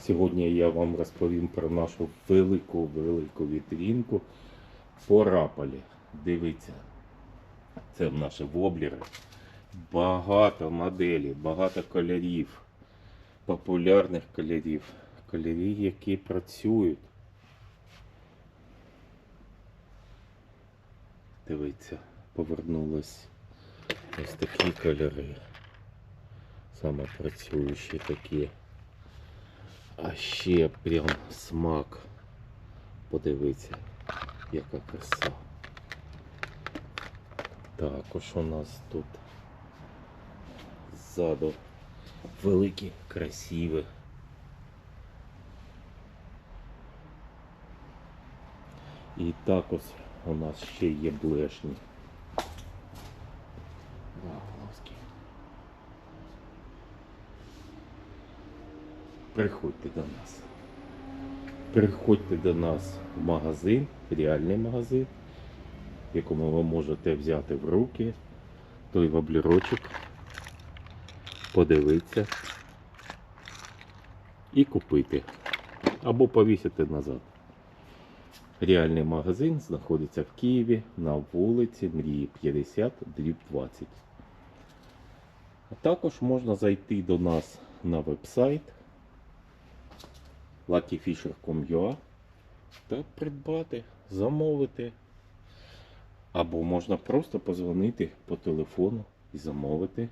Сьогодні я вам розповім про нашу велику-велику вітрінку по раполі. Дивіться, це наші воблери. Багато моделей, багато кольорів, популярних кольорів, кольорів, які працюють. Дивіться, повернулись ось такі кольори. Саме працюючі такі. А ще прям смак. Подивіться, яка краса. Також у нас тут ззаду великі, красиві. І також у нас ще є блешні. Приходьте до нас. Приходьте до нас в магазин, реальний магазин, в якому ви можете взяти в руки той воблерочок, подивитися і купити. Або повісити назад. Реальний магазин знаходиться в Києві на вулиці Мрії 50, дріб 20. А також можна зайти до нас на вебсайт luckyfisher.com.ua та придбати, замовити. Або можна просто позвонити по телефону і замовити